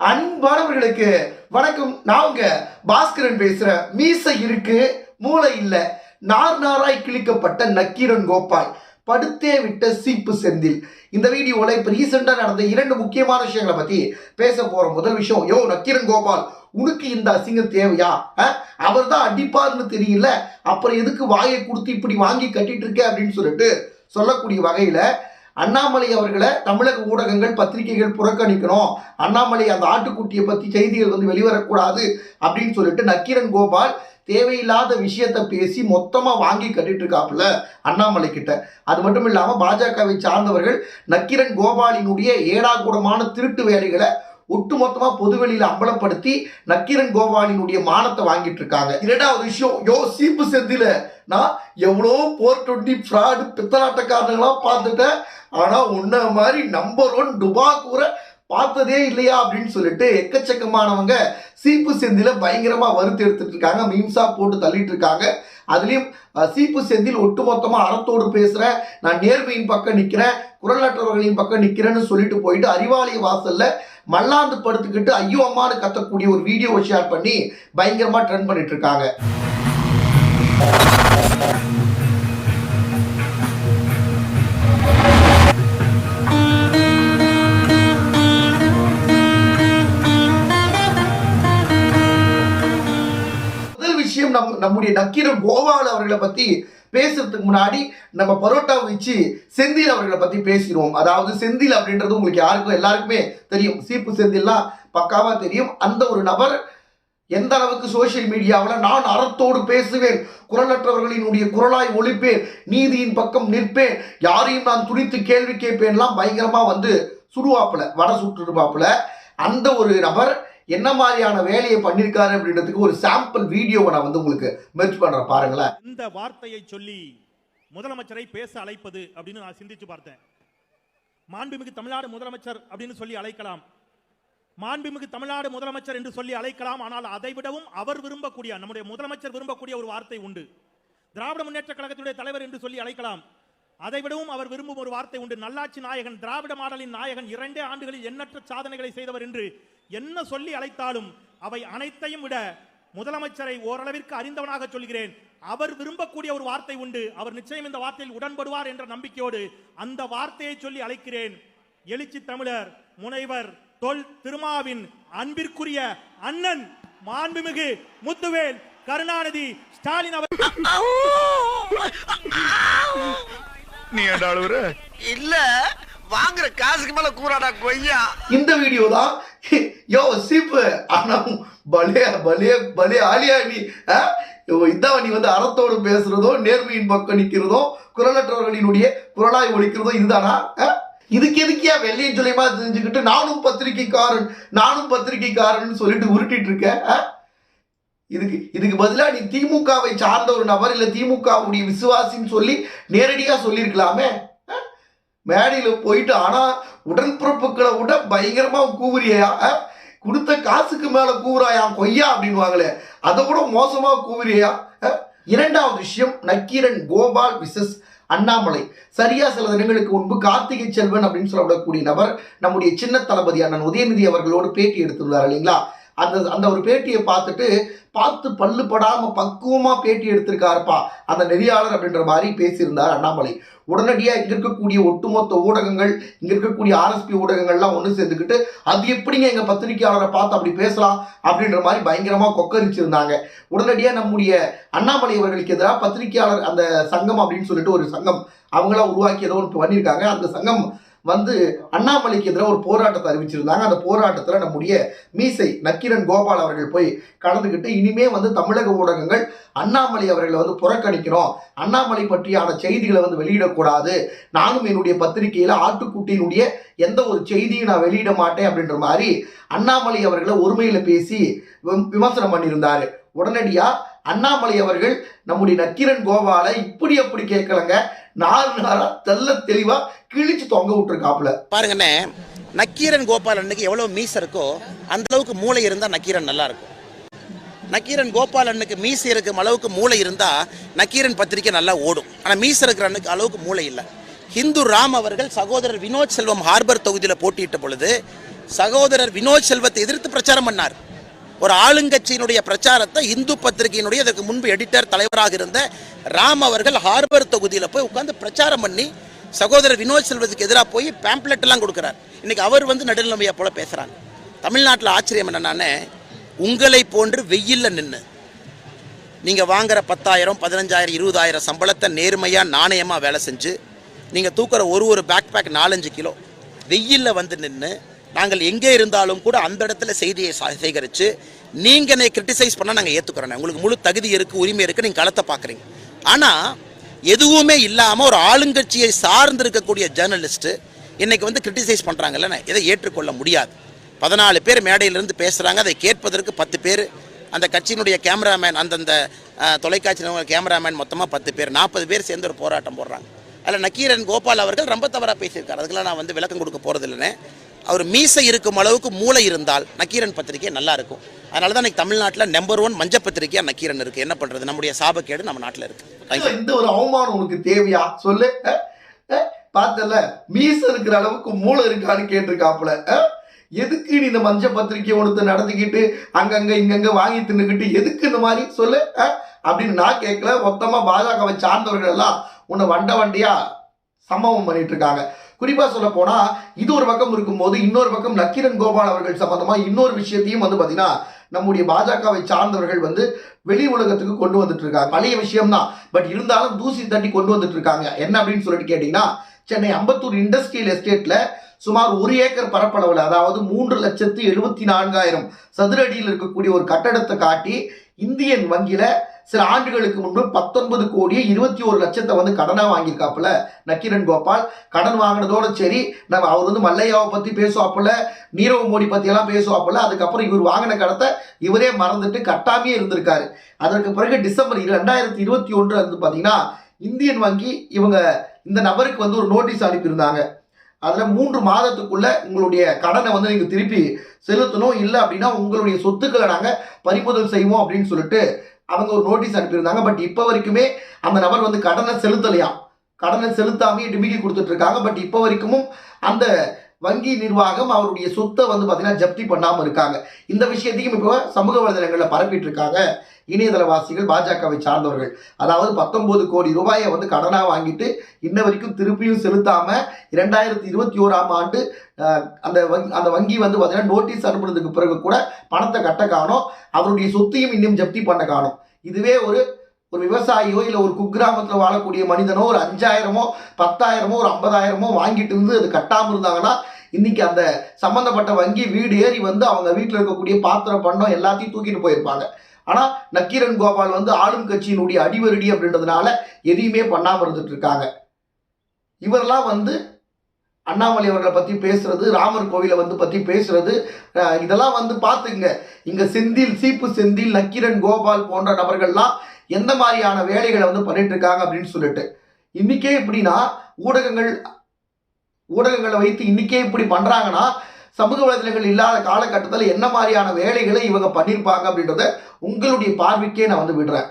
அன்பானவர்களுக்கு வணக்கம். நான் உங்க பாஸ்கரன் பேசுறேன் மீசை இருக்கு மூளை இல்ல. நார் நாராய் கிழிக்கப்பட்ட நக்கீரன் கோபால் படுத்தே விட்ட சீப்பு செந்தில். இந்த வீடியோல இப்ப ரீசெண்டா நடந்த இரண்டு முக்கியமான விஷயங்களை பத்தி பேச போகிற முதல் விஷயம் யோ நக்கீரன் கோபால் உனக்கு இந்த அசிங்கம் தேவையா? அவர் தான் அடிப்பார்னு தெரியல. அப்புறம் எதுக்கு வாயை கொடுத்து இப்படி வாங்கி கட்டிட்டு இருக்க அப்படின்னு சொல்லிட்டு சொல்லக்கூடிய வகையில அண்ணாமலை அவர்களை தமிழக ஊடகங்கள் பத்திரிகைகள் புறக்கணிக்கணும். அண்ணாமலை அந்த ஆட்டுக்குட்டியை பற்றி செய்திகள் வந்து வெளிவரக்கூடாது அப்படின்னு சொல்லிட்டு நக்கீரன் கோபால் தேவையில்லாத விஷயத்த பேசி மொத்தமாக வாங்கி கட்டிட்டு இருக்காப்புல அண்ணாமலை கிட்ட. அது மட்டும் இல்லாமல் பாஜகவை சார்ந்தவர்கள் நக்கீரன் கோபாலினுடைய ஏடாகூடமான திருட்டு வேலைகளை ஒட்டுமொத்தமா பொதுவெளியில அம்பலப்படுத்தி நக்கீரன் கோபாலினுடைய மானத்தை வாங்கிட்டு இருக்காங்க இரண்டாவது விஷயம் யோ சீப்பு செந்தில. நான் எவ்வளோ போர் டுவெண்ட்டி ஃப்ராடு பித்தலாட்டக்காரங்களாம் பார்த்துட்டேன். ஆனா உன்ன மாதிரி நம்பர் ஒன் டுபாக்கூரை கூற பார்த்ததே இல்லையா அப்படின்னு சொல்லிட்டு எக்கச்சக்கமானவங்க சீப்பு செந்தில பயங்கரமா வறுத்து எடுத்துட்டு இருக்காங்க மீம்ஸா போட்டு தள்ளிட்டு இருக்காங்க அதுலயும் சீப்பு செந்தில் ஒட்டுமொத்தமா அறத்தோடு பேசுறேன் நான் நேர்மையின் பக்கம் நிக்கிறேன் குரலற்றவர்களின் பக்கம் நிக்கிறேன்னு சொல்லிட்டு போயிட்டு அறிவாலய வாசல்ல மல்லாந்து படுத்துக்கிட்டு ஐயோ அம்மான்னு கத்தக்கூடிய ஒரு வீடியோவை ஷேர் பண்ணி பயங்கரமா ட்ரெண்ட் பண்ணிட்டு இருக்காங்க நம்முடைய நக்கீரன் கோபால் அவர்களை பற்றி பேசுறதுக்கு முன்னாடி நம்ம பரோட்டா வச்சு செந்தில் அவர்களை பற்றி பேசிடுவோம். அதாவது செந்தில் அப்படின்றது உங்களுக்கு யாருக்கும் எல்லாருக்குமே தெரியும். சீப்பு செந்தில்லாம் பக்காவாக தெரியும். அந்த ஒரு நபர் எந்த அளவுக்கு சோஷியல் மீடியாவில் நான் அறத்தோடு பேசுவேன் குரலற்றவர்களினுடைய குரலாய் ஒழிப்பேன் நீதியின் பக்கம் நிற்பேன் யாரையும் நான் துணித்து கேள்வி கேட்பேன்லாம் பயங்கரமாக வந்து சுடுவாப்புல வட சுட்டுருப்பாப்புல அந்த ஒரு நபர் என்ன மாதிரியான வேலையை பண்ணியிருக்காரு அப்படின்றதுக்கு ஒரு சாம்பிள் வீடியோவை நான் வந்து உங்களுக்கு மெர்ச் பண்றேன் பாருங்களேன். இந்த வார்த்தையை சொல்லி முதலமைச்சரை பேச அழைப்பது அப்படின்னு நான் சிந்திச்சு பார்த்தேன். மாண்புமிகு தமிழ்நாடு முதலமைச்சர் அப்படின்னு சொல்லி அழைக்கலாம். மாண்புமிகு தமிழ்நாடு முதலமைச்சர் என்று சொல்லி அழைக்கலாம். ஆனால் அதை விடவும் அவர் விரும்பக்கூடிய நம்முடைய முதலமைச்சர் விரும்பக்கூடிய ஒரு வார்த்தை உண்டு. திராவிட முன்னேற்ற கழகத்துடைய தலைவர் என்று சொல்லி அழைக்கலாம். அதை விடவும் அவர் விரும்பும் ஒரு வார்த்தை உண்டு. நல்லாட்சி நாயகன் திராவிட மாடலின் நாயகன் இரண்டே ஆண்டுகளில் எண்ணற்ற சாதனைகளை செய்தவர் என்று என்ன சொல்லி அழைத்தாலும் அவை அனைத்தையும் விட முதலமைச்சரை ஓரளவிற்கு அறிந்தவனாக சொல்கிறேன். அவர் விரும்பக்கூடிய ஒரு வார்த்தை உண்டு. அவர் நிச்சயம் இந்த வார்த்தையில் உடன்படுவார் என்ற நம்பிக்கையோடு அந்த வார்த்தையை சொல்லி அழைக்கிறேன். எழுச்சி தமிழர் முனைவர் தொல் திருமாவின் அன்பிற்குரிய அண்ணன் மாண்புமிகு முத்துவேல் கருணாநிதி ஸ்டாலின் அவர் நீ இல்ல வாங்குற காசுக்கு மேல கூறாடா கொய்யா. இந்த வீடியோ தான் யோ சீப்பு ஆனா பலே பலே பலே ஆலியா நீ ஆ? இதான் நீ வந்து அறத்தோடு பேசுறதோ நேர்மையின் பக்கம் நிக்கிறதோ குரலற்றவர்களினுடைய குரலாய் ஒழிக்கிறதோ இதுதானா ஆ? இதுக்கு எதுக்கியா வெள்ளையும் சொல்லியமா தெரிஞ்சுக்கிட்டு நானும் பத்திரிகைக்காரன் நானும் பத்திரிகைக்காரன் சொல்லிட்டு உருட்டிட்டு இருக்க ஆ? இதுக்கு இதுக்கு பதிலா நீ திமுகவை சார்ந்த ஒரு நபர் இல்ல திமுகவுடைய விசுவாசின்னு சொல்லி நேரடியா சொல்லியிருக்கலாமே மேடையில் போயிட்டு ஆனால் உடன்பிறப்புகளை விட பயங்கரமாக கூவுறியா? கொடுத்த காசுக்கு மேலே கூவுறாயா? கொய்யா அப்படின்வாங்களே அதை விட மோசமாக கூவுறியா? இரண்டாவது விஷயம் நக்கீரன் கோபால் விசஸ் அண்ணாமலை. சரியா சில தினங்களுக்கு முன்பு கார்த்திகை செல்வன் அப்படின்னு சொல்லப்படக்கூடிய நபர் நம்முடைய சின்ன தளபதி அண்ணன் உதயநிதி அவர்களோடு பேட்டி எடுத்துள்ளார் இல்லைங்களா? அந்த அந்த ஒரு பேட்டியை பார்த்துட்டு பார்த்து பல்லு படாமல் பக்குவமாக பேட்டி எடுத்திருக்காருப்பா. அந்த நெறியாளர் அப்படின்ற மாதிரி பேசியிருந்தார் அண்ணாமலை. உடனடியாக இங்கே இருக்கக்கூடிய ஒட்டுமொத்த ஊடகங்கள் இங்கே இருக்கக்கூடிய ஆர்எஸ்பி ஊடகங்கள்லாம் ஒன்று சேர்ந்துக்கிட்டு அது எப்படிங்க எங்கள் பத்திரிகையாளரை பார்த்து அப்படி பேசலாம்? அப்படின்ற மாதிரி பயங்கரமாக கொக்கரிச்சிருந்தாங்க. உடனடியாக நம்முடைய அண்ணாமலை அவர்களுக்கு எதிராக பத்திரிகையாளர் அந்த சங்கம் அப்படின்னு சொல்லிட்டு ஒரு சங்கம் அவங்களாம் உருவாக்கி ஏதோ ஒன்று பண்ணியிருக்காங்க. அந்த சங்கம் வந்து அண்ணாமலைக்கு எதிராக ஒரு போராட்டத்தை அறிவிச்சிருந்தாங்க. அந்த போராட்டத்தில் நம்முடைய மீசை நக்கிரன் கோபால் அவர்கள் போய் கலந்துக்கிட்டு இனிமே வந்து தமிழக ஊடகங்கள் அண்ணாமலை அவர்களை வந்து புறக்கணிக்கணும். அண்ணாமலை பற்றியான செய்திகளை வந்து வெளியிடக்கூடாது. நானும் என்னுடைய பத்திரிகையில் ஆட்டுக்குட்டியினுடைய எந்த ஒரு செய்தியும் நான் வெளியிட மாட்டேன் அப்படின்ற மாதிரி அண்ணாமலை அவர்களை ஒருமையில் பேசி விமர்சனம் பண்ணியிருந்தார். உடனடியா அண்ணாமலை அவர்கள் நம்முடைய நக்கீரன் கோபால இப்படி அப்படி கேட்கலங்க. நாலு நாளா தெல்ல தெளிவா கிழிச்சு தொங்க விட்டுருக்காப்புல. பாருங்கண்ணே நக்கீரன் கோபாலனுக்கு எவ்வளவு மீசை இருக்கோ அந்த அளவுக்கு மூளை இருந்தா நக்கீரன் நல்லா இருக்கும். நக்கீரன் கோபாலனுக்கு மீசை இருக்கும் அளவுக்கு மூளை இருந்தா நக்கீரன் பத்திரிக்கை நல்லா ஓடும். ஆனா மீசை இருக்கிற அண்ணுக்கு அளவுக்கு மூளை இல்லை. ஹிந்து ராம் அவர்கள் சகோதரர் வினோத் செல்வம் ஹார்பர் தொகுதியில் போட்டியிட்ட பொழுது சகோதரர் வினோத் செல்வத்தை எதிர்த்து பிரச்சாரம் பண்ணார். ஒரு ஆளுங்கட்சியினுடைய பிரச்சாரத்தை இந்து பத்திரிகையினுடைய இதற்கு முன்பு எடிட்டர் தலைவராக இருந்த ராம் அவர்கள் ஹார்பர் தொகுதியில் போய் உட்கார்ந்து பிரச்சாரம் பண்ணி சகோதரர் வினோத் செல்வத்துக்கு எதிராக போய் பேம்ப்ளெட்லாம் கொடுக்குறார். இன்றைக்கி அவர் வந்து நடுநிலைமையை போல பேசுகிறாங்க தமிழ்நாட்டில் ஆச்சரியம் என்னென்னானே உங்களை போன்று வெயில்ல நின்று நீங்கள் வாங்குற பத்தாயிரம் பதினஞ்சாயிரம் இருபதாயிரம் சம்பளத்தை நேர்மையாக நாணயமாக வேலை செஞ்சு நீங்கள் தூக்குற ஒரு ஒரு பேக் பேக் நாலஞ்சு கிலோ வெயிலில் வந்து நின்று நாங்கள் எங்கே இருந்தாலும் கூட அந்த இடத்துல செய்தியை சேகரித்து நீங்கள் என்னை கிரிட்டிசைஸ் பண்ணால் நாங்கள் ஏற்றுக்கிறோம் உங்களுக்கு முழு தகுதி இருக்குது உரிமை இருக்குது நீங்கள் களத்தை பார்க்குறீங்க ஆனால் எதுவுமே இல்லாமல் ஒரு ஆளுங்கட்சியை சார்ந்து இருக்கக்கூடிய ஜேர்னலிஸ்ட்டு இன்றைக்கி வந்து கிரிட்டிசைஸ் பண்ணுறாங்கல்ல இதை ஏற்றுக்கொள்ள முடியாது. பதினாலு பேர் மேடையிலிருந்து பேசுகிறாங்க அதை கேட்பதற்கு பத்து பேர் அந்த கட்சியினுடைய கேமராமேன் அந்தந்த தொலைக்காட்சியில் தொலைக்காட்சி கேமராமேன் மொத்தமாக பத்து பேர் நாற்பது பேர் சேர்ந்து ஒரு போராட்டம் போடுறாங்க. அதில் நக்கீரன் கோபால் அவர்கள் ரொம்ப தவறாக பேசியிருக்காரு. அதுக்கெல்லாம் நான் வந்து விளக்கம் கொடுக்க போகிறது இல்லைன்னு அவர் மீசை இருக்கும் அளவுக்கு மூளை இருந்தால் நக்கீரன் பத்திரிகை நல்லா இருக்கும். அதனால தான் இன்னைக்கு தமிழ்நாட்டில் நம்பர் ஒன் மஞ்ச பத்திரிகையாக நக்கீரன் இருக்குது என்ன பண்ணுறது நம்முடைய சாபக்கேடு நம்ம நாட்டில் இருக்குது இந்த ஒரு அவமானம் உனக்கு தேவையா? சொல்லு. பார்த்தல? மீச இருக்கிற அளவுக்கு மூளை இருக்கான்னு கேட்டிருக்காப்புல. எதுக்கு நீ இந்த மஞ்ச பத்திரிக்கை ஒருத்தர் நடத்திக்கிட்டு அங்கங்க இங்கங்க வாங்கி தின்னுக்கிட்டு எதுக்கு இந்த மாதிரி? சொல்லு. அப்படின்னு நான் கேட்கல. மொத்தமா பாஜகவை சார்ந்தவர்கள் எல்லாம் உன்னை வண்ட வண்டியா சம்பவம் பண்ணிட்டு இருக்காங்க. குறிப்பா சொல்ல போனா இது ஒரு பக்கம் இருக்கும்போது இன்னொரு பக்கம் லக்கிரன் கோபால் அவர்கள் சம்பந்தமா இன்னொரு விஷயத்தையும் வந்து பாத்தீங்கன்னா நம்முடைய பாஜகவை சார்ந்தவர்கள் வந்து வெளி உலகத்துக்கு கொண்டு வந்துட்டு இருக்காங்க. பழைய விஷயம்தான். பட் இருந்தாலும் தூசி தட்டி கொண்டு வந்துட்டு இருக்காங்க. என்ன அப்படின்னு சொல்லிட்டு கேட்டீங்கன்னா சென்னை அம்பத்தூர் இண்டஸ்ட்ரியல் எஸ்டேட்ல சுமார் ஒரு ஏக்கர் பரப்பளவில் அதாவது மூன்று லட்சத்து எழுபத்தி நான்காயிரம் சதுர அடியில் இருக்கக்கூடிய ஒரு கட்டடத்தை காட்டி இந்தியன் வங்கியில சில ஆண்டுகளுக்கு முன்பு பத்தொன்பது கோடியே இருபத்தி ஒரு லட்சத்தை வந்து கடனாக வாங்கியிருக்காப்புல. நக்கீரன் கோபால் கடன் வாங்கினதோட சரி நம்ம அவர் வந்து மல்லையாவை பற்றி பேசுவாப்புல நீரவ் மோடி பற்றியெல்லாம் பேசுவாப்புல அதுக்கப்புறம் இவர் வாங்கின கடத்தை இவரே மறந்துட்டு கட்டாமே இருந்திருக்காரு. அதற்கு பிறகு டிசம்பர் ரெண்டாயிரத்தி இருபத்தி ஒன்று வந்து பார்த்தீங்கன்னா இந்தியன் வங்கி இவங்க இந்த நபருக்கு வந்து ஒரு நோட்டீஸ் அனுப்பியிருந்தாங்க. அதில் மூன்று மாதத்துக்குள்ள உங்களுடைய கடனை வந்து நீங்கள் திருப்பி செலுத்தணும். இல்லை அப்படின்னா உங்களுடைய சொத்துக்களை நாங்கள் பறிமுதல் செய்வோம் அப்படின்னு சொல்லிட்டு அவங்க ஒரு நோட்டீஸ் அனுப்பியிருந்தாங்க. பட் இப்போ வரைக்குமே அந்த நபர் வந்து கடனை செலுத்தலையாம் கடனை செலுத்தாமே டிமிக்கி கொடுத்துட்ருக்காங்க பட் இப்போ வரைக்கும் அந்த வங்கி நிர்வாகம் அவருடைய சொத்தை வந்து பார்த்தீங்கன்னா ஜப்தி பண்ணாமல் இருக்காங்க. இந்த விஷயத்தையும் இப்போ சமூக வலைதளங்களில் பரப்பிட்டு இருக்காங்க இணையதளவாசிகள் பாஜகவை சார்ந்தவர்கள். அதாவது பத்தொன்பது கோடி ரூபாயை வந்து கடனாக வாங்கிட்டு இன்ன வரைக்கும் திருப்பியும் செலுத்தாம இரண்டாயிரத்தி இருபத்தி ஓராம் ஆண்டு அந்த வங்கி அந்த வங்கி வந்து பார்த்தீங்கன்னா நோட்டீஸ் அனுப்புனதுக்கு பிறகு கூட பணத்தை கட்ட காணும் அவருடைய சொத்தையும் இன்னும் ஜப்தி பண்ண காணும் இதுவே ஒரு ஒரு விவசாயியோ இல்லை ஒரு குக்கிராமத்தில் வாழக்கூடிய மனிதனோ ஒரு அஞ்சாயிரமோ பத்தாயிரமோ ஒரு ஐம்பதாயிரமோ வாங்கிட்டு இருந்து அது கட்டாமல் இருந்தாங்கன்னா இன்னைக்கு அந்த சம்பந்தப்பட்ட வங்கி வீடு ஏறி வந்து அவங்க வீட்டில் இருக்கக்கூடிய பாத்திரம் பண்ணம் எல்லாத்தையும் தூக்கிட்டு போயிருப்பாங்க. ஆனால் நக்கீரன் கோபால் வந்து ஆளும் கட்சியினுடைய அடிவருடி அப்படின்றதுனால எதையுமே பண்ணாமல் இருந்துட்டு இருக்காங்க. இவரெல்லாம் வந்து அண்ணாமலை அவர்களை பற்றி பேசுறது ராமர் கோவிலை வந்து பற்றி பேசுறது இதெல்லாம் வந்து பார்த்துங்க இங்கே செந்தில் சீப்பு செந்தில் நக்கீரன் கோபால் போன்ற நபர்கள்லாம் எந்த மாதிரியான வேலைகளை வந்து பண்ணிட்டு இருக்காங்க அப்படின்னு சொல்லிட்டு. இன்னைக்கே எப்படின்னா ஊடகங்கள் ஊடகங்களை வைத்து இன்னைக்கே இப்படி பண்றாங்கன்னா சமூக வலைதளங்கள் இல்லாத காலகட்டத்தில் என்ன மாதிரியான வேலைகளை இவங்க பண்ணியிருப்பாங்க அப்படின்றத உங்களுடைய பார்வைக்கே நான் வந்து விடுறேன்.